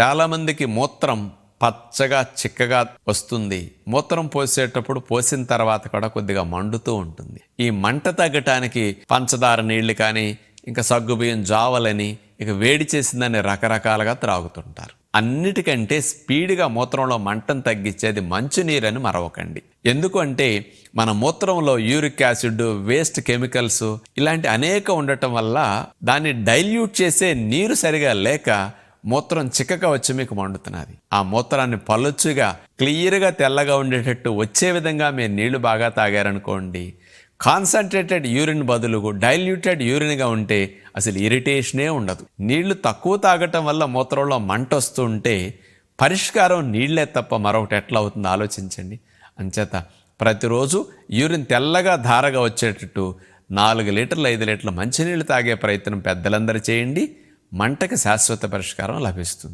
చాలామందికి మూత్రం పచ్చగా చిక్కగా వస్తుంది. మూత్రం పోసేటప్పుడు పోసిన తర్వాత కూడా కొద్దిగా మండుతూ ఉంటుంది. ఈ మంట తగ్గటానికి పంచదార నీళ్ళు కానీ ఇంకా సగ్గుబియ్యం జావలని ఇక వేడి చేసిందని రకరకాలుగా త్రాగుతుంటారు. అన్నిటికంటే స్పీడ్గా మూత్రంలో మంటను తగ్గించేది మంచినీరని మరవకండి. ఎందుకంటే మన మూత్రంలో యూరిక్ యాసిడ్ వేస్ట్ కెమికల్స్ ఇలాంటి అనేక ఉండటం వల్ల దాన్ని డైల్యూట్ చేసే నీరు సరిగా లేక మూత్రం చిక్కక వచ్చి మీకు మండుతున్నది. ఆ మూత్రాన్ని పలుచుగా క్లియర్గా తెల్లగా ఉండేటట్టు వచ్చే విధంగా మీరు నీళ్ళు బాగా తాగారనుకోండి కాన్సన్ట్రేటెడ్ యూరిన్ బదులు డైల్యూటెడ్ యూరిన్గా ఉంటే అసలు ఇరిటేషనే ఉండదు. నీళ్ళు తక్కువ తాగటం వల్ల మూత్రంలో మంట వస్తుంటే పరిష్కారం నీళ్ళే తప్ప మరొకటి ఎట్లా అవుతుందో ఆలోచించండి. అంచేత ప్రతిరోజు యూరిన్ తెల్లగా ధారగా వచ్చేటట్టు నాలుగు లీటర్లు ఐదు లీటర్ల మంచినీళ్ళు తాగే ప్రయత్నం పెద్దలందరూ చేయండి. మంటకి శాశ్వత పరిష్కారం లభిస్తుంది.